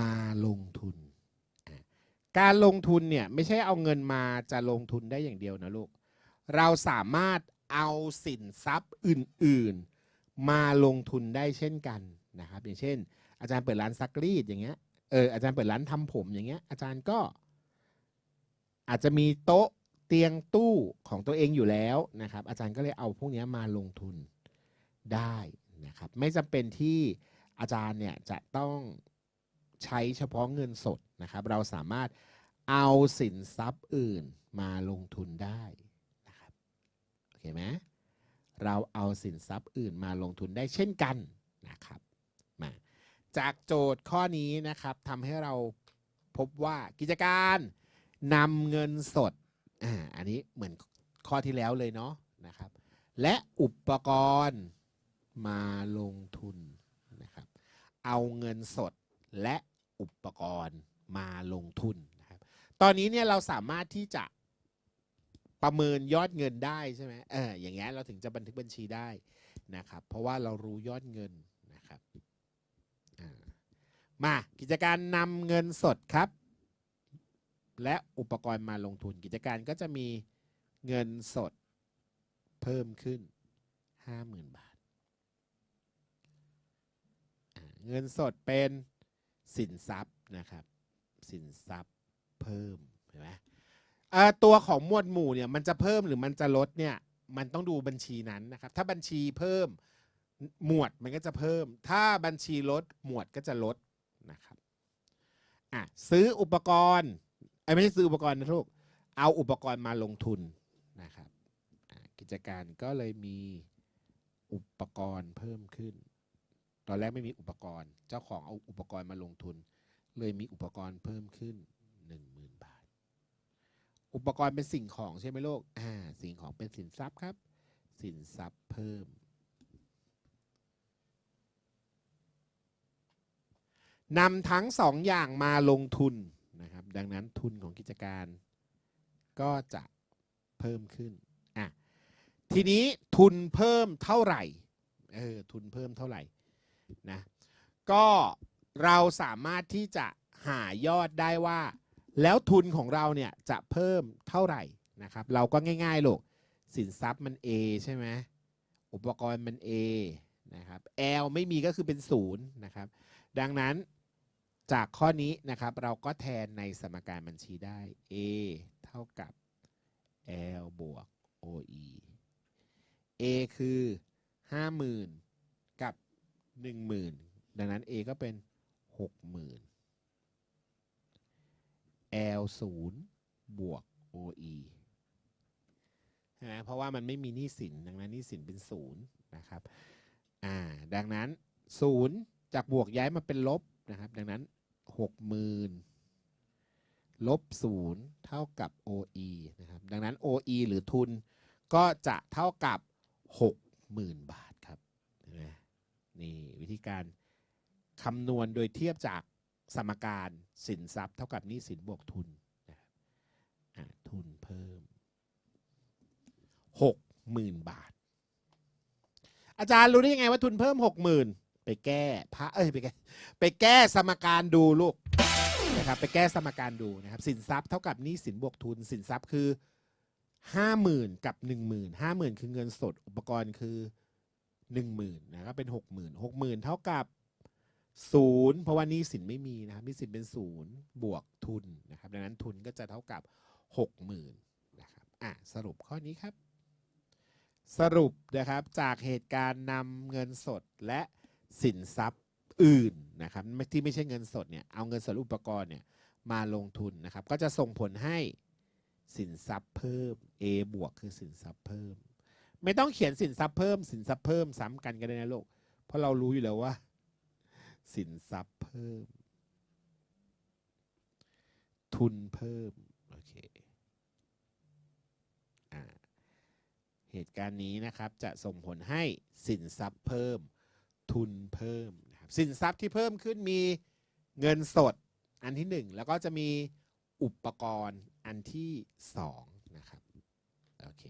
มาลงทุน การลงทุนเนี่ยไม่ใช่เอาเงินมาจะลงทุนได้อย่างเดียวนะลูก เราสามารถเอาสินทรัพย์อื่นๆ มาลงทุนได้เช่นกันนะครับ อย่างเช่น อาจารย์เปิดร้านซักรีดอย่างเงี้ย เอออาจารย์เปิดร้านทำผมอย่างเงี้ย อาจารย์ก็อาจจะมีโต๊ะเตียงตู้ของตัวเองอยู่แล้วนะครับ อาจารย์ก็เลยเอาพวกนี้มาลงทุนได้นะครับ ไม่จำเป็นที่อาจารย์เนี่ยจะต้อง ใช้เฉพาะเงินสดนะครับ เราสามารถเอาสินทรัพย์อื่นมาลงทุนได้นะครับโอเคไหมเราเอาสินทรัพย์อื่นมาลงทุนได้เช่นกันนะครับมาจากโจทย์ข้อนี้นะครับทำให้เราพบว่ากิจการนำเงินสดอ่าอันนี้เหมือนข้อที่แล้วเลยเนาะนะครับ และอุปกรณ์มาลงทุนนะครับ เอาเงินสด และอุปกรณ์มาลงทุนนะครับ ตอนนี้เนี่ยเราสามารถที่จะประเมินยอดเงินได้ใช่ไหมเอออย่างเงี้ยเราถึงจะบันทึกบัญชีได้นะครับ เพราะว่าเรารู้ยอดเงินนะครับมากิจการนำเงินสดครับ และอุปกรณ์มาลงทุนกิจการก็จะมีเงินสดเพิ่มขึ้น 50,000 บาท เงินสดเป็น สินทรัพย์นะครับ สินทรัพย์เพิ่มเห็นไหมตัวของหมวดหมู่เนี่ยมันจะเพิ่มหรือมันจะลดเนี่ยมันต้องดูบัญชีนั้นนะครับ ถ้าบัญชีเพิ่มหมวดมันก็จะเพิ่ม ถ้าบัญชีลดหมวดก็จะลดนะครับอะซื้ออุปกรณ์ไอ้ไม่ใช่ซื้ออุปกรณ์นะลูกเอาอุปกรณ์มาลงทุนนะครับกิจการก็เลยมีอุปกรณ์เพิ่มขึ้น ตอนแรกไม่มีอุปกรณ์ เจ้าของเอาอุปกรณ์มาลงทุน เลยมีอุปกรณ์เพิ่มขึ้น 10,000 บาท อุปกรณ์เป็นสิ่งของใช่ไหมลูกอ่าสิ่งของเป็นสินทรัพย์ครับ สินทรัพย์เพิ่มนำทั้งสองอย่างมาลงทุนนะครับ ดังนั้นทุนของกิจการก็จะเพิ่มขึ้นอะทีนี้ทุนเพิ่มเท่าไหร่เออทุนเพิ่มเท่าไหร่ นะก็เราสามารถที่จะหายอดได้ว่า แล้วทุนของเราเนี่ยจะเพิ่มเท่าไหร่นะครับ เราก็ง่ายๆลูกสินทรัพย์มัน A ใช่ไหมอุปกรณ์มัน A นะครับ L ไม่มีก็คือเป็นศูนย์นะครับ ดังนั้นจากข้อนี้นะครับเราก็แทนในสมการบัญชีได้ A เท่ากับ L บวก OE A คือ 50,000 10,000 ดังนั้น A ก็เป็น 60,000 L 0บวก OE ใช่ไหมเพราะว่ามันไม่มีหนี้สิน ดังนั้นหนี้สินเป็นศูนย์นะครับ อ่า ดังนั้นศูนย์จากบวกย้ายมาเป็นลบนะครับ ดังนั้นหกหมื่นลบศูนย์เท่ากับ OE นะครับ ดังนั้น OE หรือทุนก็จะเท่ากับหกหมื่นบาทครับเห็นไหม นี่วิธีการคำนวณโดยเทียบจากสมการสินทรัพย์เท่ากับหนี้สินบวกทุนนะครับทุนเพิ่มหกหมื่นบาท อาจารย์รู้ได้ยังไงว่าทุนเพิ่มหกหมื่นไปแก้พระเอ้ยไปแก้ไปแก้สมการดูลูกนะครับไปแก้สมการดูนะครับสินทรัพย์เท่ากับหนี้สินบวกทุน สินทรัพย์คือห้าหมื่นกับหนึ่งหมื่นห้าหมื่นคือเงินสดอุปกรณ์คือ หนึ่งหมื่นนะก็เป็นหกหมื่นหกหมื่นเท่ากับศูนย์เพราะว่านี้สินไม่มีนะครับหนี้สินเป็นศูนย์บวกทุนนะครับดังนั้นทุนก็จะเท่ากับหกหมื่นนะครับอะสรุปข้อนี้ครับ สรุปนะครับจากเหตุการณ์นำเงินสดและสินทรัพย์อื่นนะครับที่ไม่ใช่เงินสดเนี่ยเอาเงินสดอุปกรณ์เนี่ยมาลงทุนนะครับ ก็จะส่งผลให้สินทรัพย์เพิ่ม A บวกคือสินทรัพย์เพิ่ม ไม่ต้องเขียนสินทรัพย์เพิ่ม สินทรัพย์เพิ่มซ้ำกันก็ได้นะลูกเพราะเรารู้อยู่แล้วว่า สินทรัพย์เพิ่ม ทุนเพิ่มโอเคอ่าเหตุการณ์นี้นะครับจะส่งผลให้สินทรัพย์เพิ่ม ทุนเพิ่มนะครับสินทรัพย์ที่เพิ่มขึ้นมีเงินสดอันที่หนึ่งแล้วก็จะมีอุปกรณ์อันที่สองนะครับโอเค